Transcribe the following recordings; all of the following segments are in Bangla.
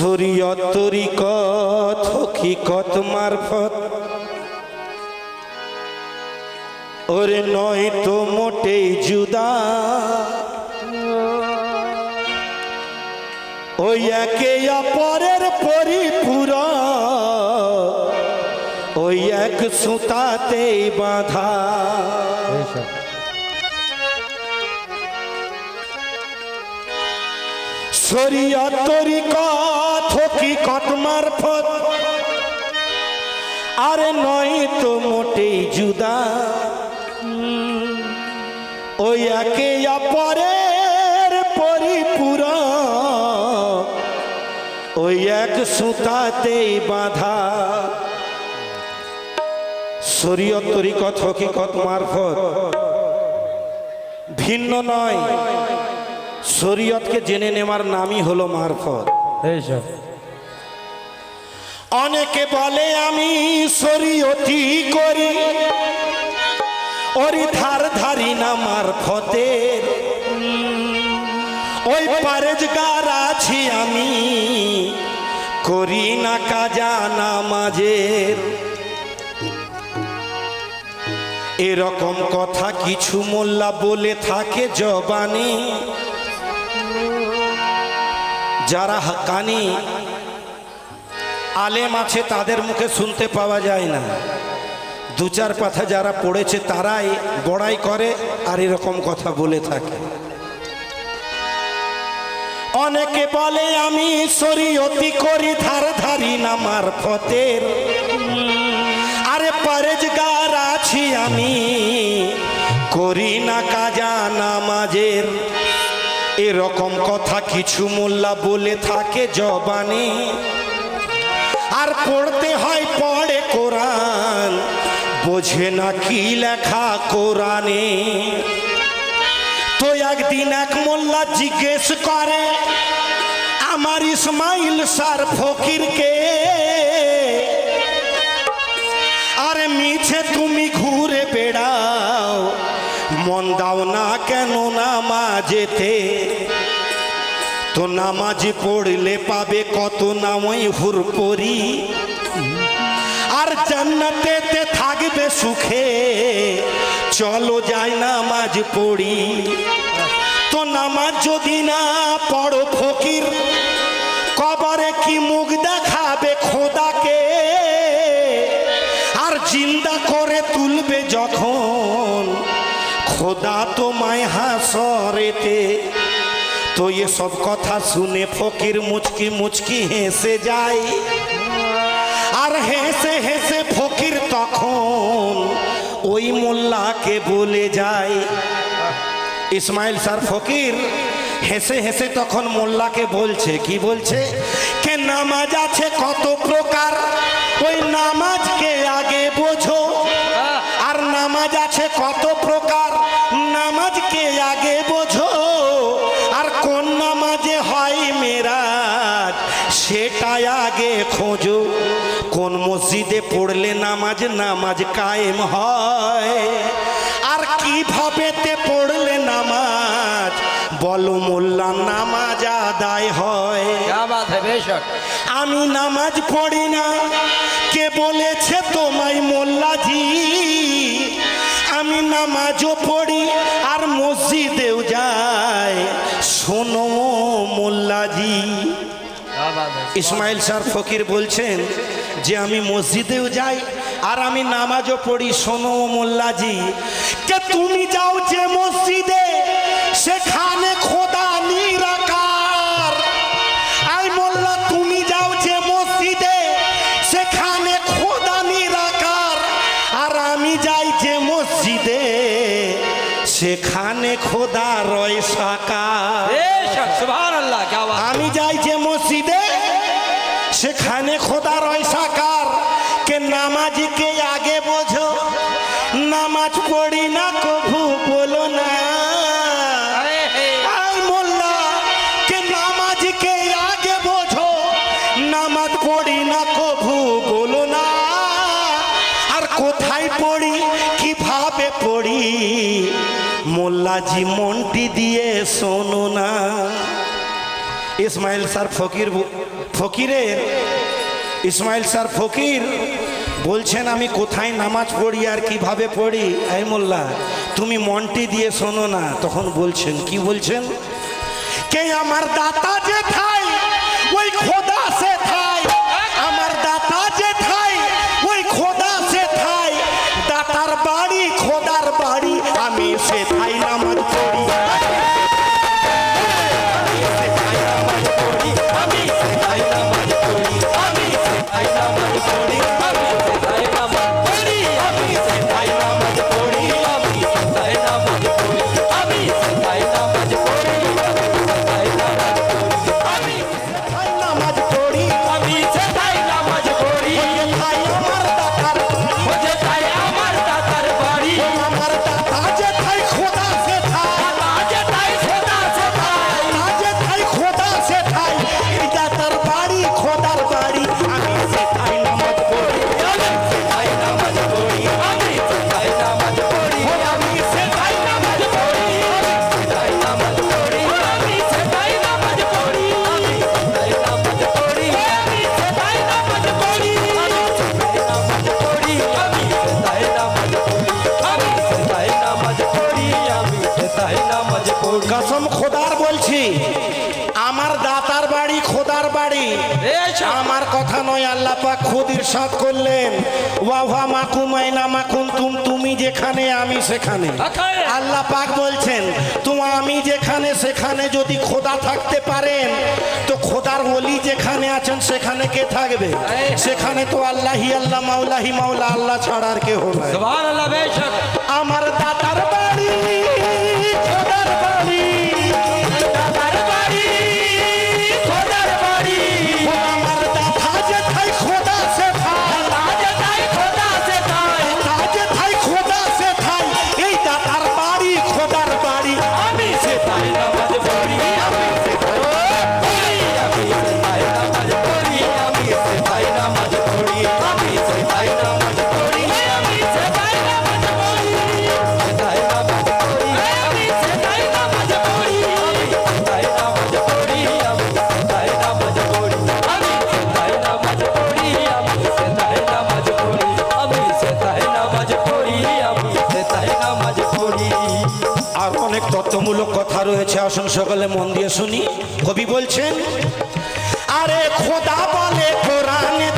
শরীয়ত তরিকত, হকিকত মারফত। ওরে নয় তো মোটেই জুদা। ওই একে অপরের পরিপুর ওই এক সুতাতেই বাঁধা। শরীয়ত তরিকত হকিকত মারফত? আরে নয় তো মোটেই জুদা। ওই একে অপরের পরিপুর ওই এক সুতাতেই বাঁধা। শরীয়ত তরিকত হকিকত মারফত? ভিন্ন নয়। শরীয়তকে জেনে নেওয়ার নামই হলো মারফত। এইসব অনেকে বলে আমি শরীয়তি করি ওরি ধার ধারি না মারফতের। ওই পারেজগার আছি আমি করি না কাজা নামাজের। এরকম কথা কিছু মোল্লা বলে থাকে জবানি। যারা হাক্কানি আলেম আছে, তাদের মুখে শুনতে পাওয়া যায় না। দু চার কথা যারা পড়েছে, তারাই বড়াই করে আর এরকম কথা বলে থাকে। অনেকে বলে, আমি শরীয়তি করি, ধার ধারি না মারফতের। আরে পারেজগার আছি আমি, করি না কাজা নামাজের। এরকম কথা কিছু মোল্লা বলে থাকে জবানি। আর পড়তে হয় পড়ে কোরআন, বোঝে না কি লেখা কোরআনে। তো একদিন এক মোল্লা জিজ্ঞেস করে, আমার ইসমাইল সার ফকিরকে আরে মিছে তুমি ঘুরে বেড়াও, মন দাও না নামাজেতে তো নামাজ পড়লে পাবে কত নামই হুরপরি। আর জান্নাতেতে থাকবে সুখে। চলো যাই নামাজ পড়ি। তো নামাজ যদি না পড়ো খোদা তোমায় হাসরেতে, তো ये সব কথা শুনে ফকির মুচকি মুচকি হেসে যায়। আর হেসে হেসে ফকির তখন ওই মোল্লাকে বলে যায়, ইসমাইল স্যার, ফকির, হেসে হেসে তখন মোল্লাকে বলছে, কি বলছে? কে নামাজ আছে নামাজ কায়েম হয়। আর কীভাবে তে পড়লে নামাজ? বলো মোল্লা নামাজ আদায় হয়। আমি নামাজ পড়ি না। কে বলেছে তোমায় মোল্লাজি? আমি নামাজও পড়ি আর মসজিদেও যাই। শোনো মোল্লাজি। ইসমাইল স্যার ফকির বলছেন যে আমি মসজিদেও যাই আর আমি নামাজও পড়ি সোনো মোল্লাজি। কে তুমি যাও যে মসজিদে সেখানে খোদা নিরাকার আই মোল্লা তুমি যাও যে মসজিদে সেখানে খোদা নিরাকার আর আমি যাই যে মসজিদে সেখানে খোদা রয় সাকার আমি যাই যে মসজিদে সেখানে শোনো না। ইসমাইল স্যার ফকির ফকিরে ইসমাইল স্যার ফকির বলছেন, আমি কোথায় নামাজ পড়ি আর কীভাবে পড়ি? আই মোল্লা, তুমি মনটি দিয়ে শোনো না। তখন বলছেন, কি বলছেন? কে আমার দাতা যে খাই ওই খোদ ইরশাদ করলেন ওয়াহা মাকুমাইনা মাকুন তুম তুমি যেখানে আমি সেখানে। আল্লাহ পাক বলছেন তোমা আমি যেখানে সেখানে যদি খোদা থাকতে পারেন তো খোদার ওলি যেখানে আছেন সেখানে কে থাকবে? সেখানে তো আল্লাহি আল্লাহ মাওলাহি মাওলা আল্লাহ ছাড়ার কেহ নাই। আমার দাতার সকলে মন দিয়ে শুনি। কবি বলছেন আরে খোদা বলে কোরআনে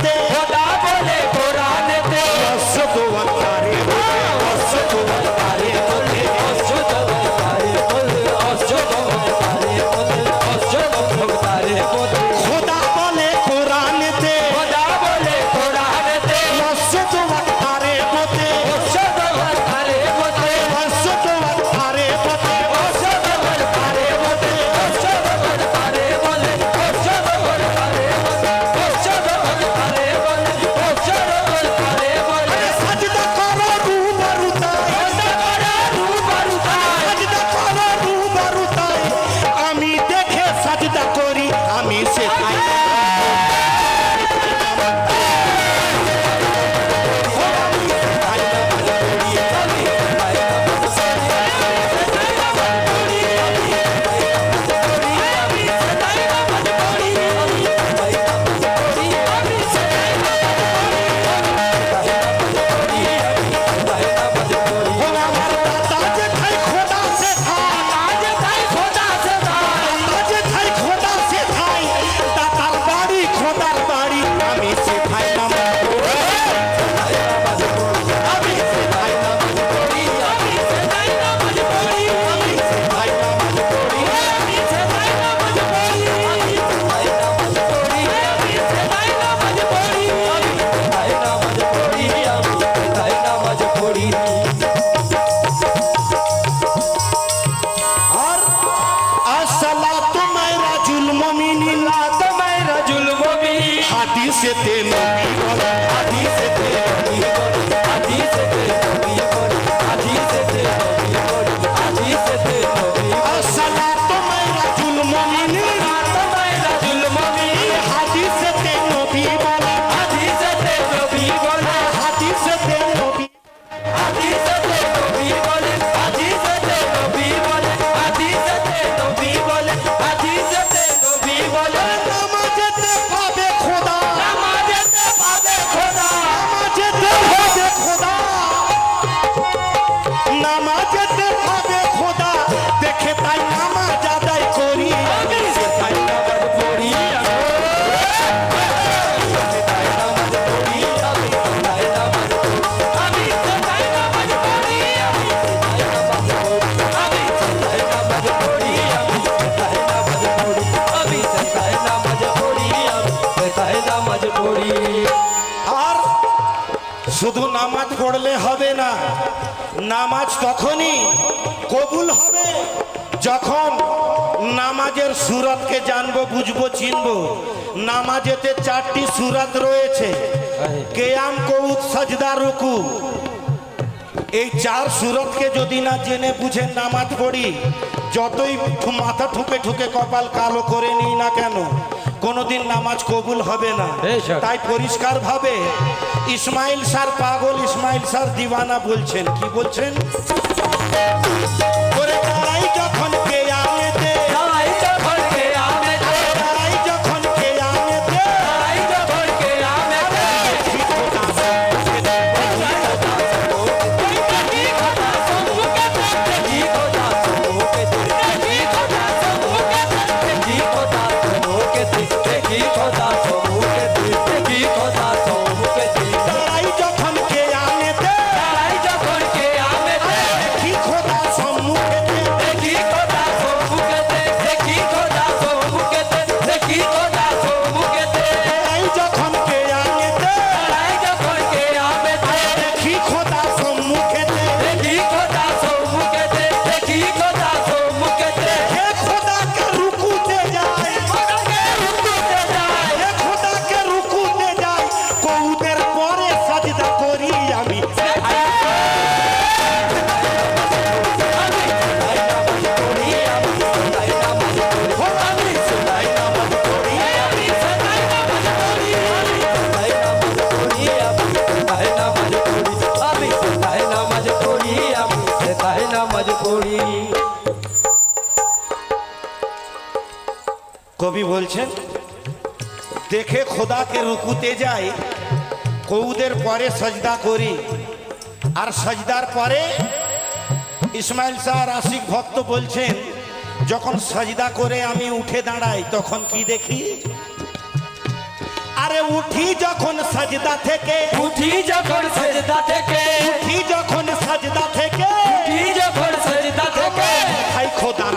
Bye. করি। আর শুধু নামাজ পড়লে হবে না, নামাজ তখনই কবুল হবে যখন নামাজের সুরতকে জানব, বুঝব, চিনবো। নামাজেতে চারটি সুরত রয়েছে। কেয়াম, কৌত, সাজদা, রুকু। এই চার সুরতকে যদি না জেনে বুঝে নামাজ পড়ি, যতই মাথা ঠুকে ঠুকে কপাল কালো করে নিই না কেন কোনোদিন নামাজ কবুল হবে না। তাই পরিষ্কার ভাবে ইসমাইল স্যার পাগল ইসমাইল স্যার দিওয়ানা বলছেন। কি বলছেন? নবী বলছেন দেখে খোদাকে রুকুতে যাই কৌদের পরে সজদা করি। আর সজদার পরে ইসমাইল শাহ রাশিক ভক্ত বলছেন যখন সজদা করে আমি উঠে দাঁড়াই তখন কি দেখি? আরে উঠি যখন সজদা থেকে উঠি যখন সজদা থেকে উঠি যখন সজদা থেকে উঠি যখন সজদা থেকে। ভাই খোদার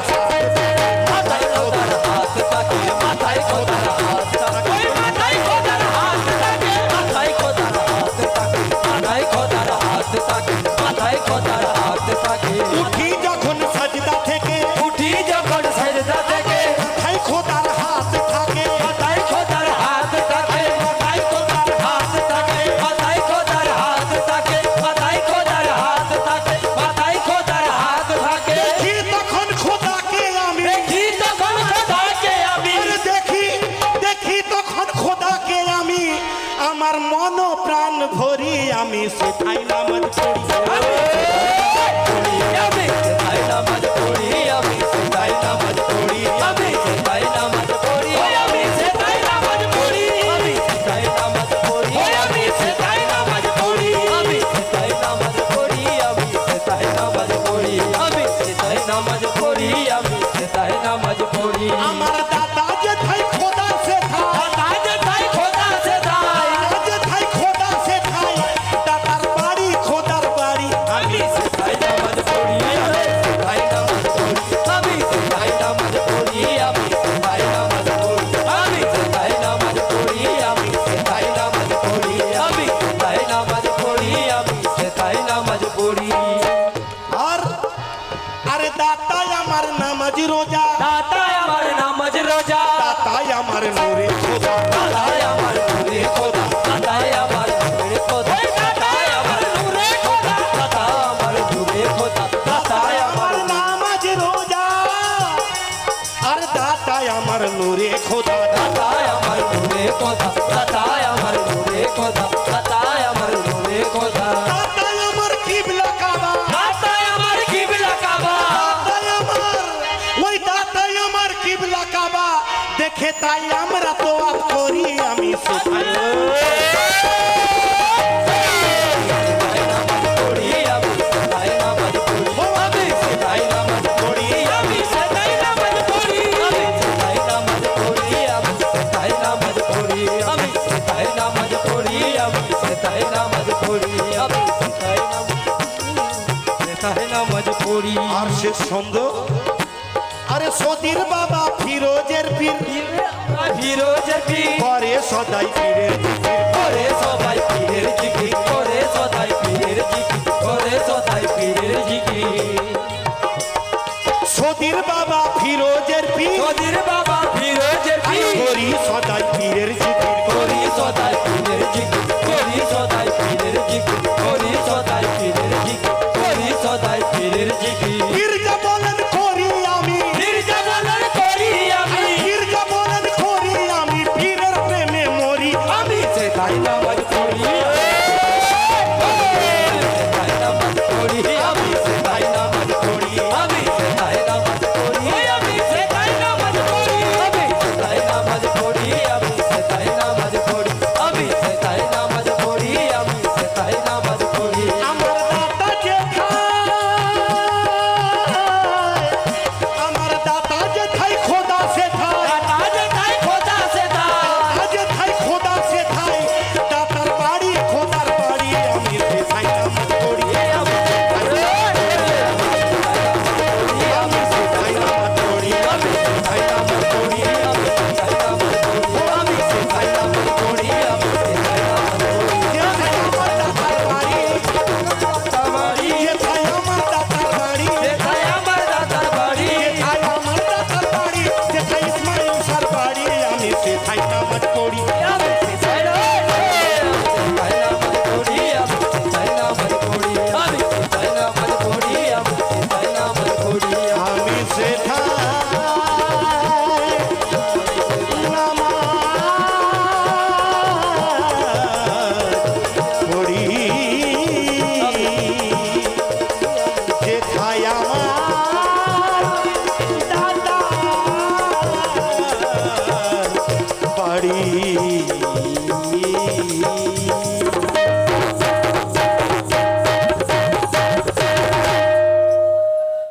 पड़ी और अरे दाता यार नाम जी दाता দেখে তাই আমরা তো করি আমি আর সে ছন্দ সদির বাবা ফিরোজের পীর। ফিরোজের পীর। করে সদাই পীরের জিকির। করে সদাই পীরের জিকির। করে সদাই পীরের জিকির। করে সদাই পীরের জিকির। সদির বাবা ফিরোজের পীর। সদির বাবা ফিরোজের পীর। করি সদাই পীরের জিকির।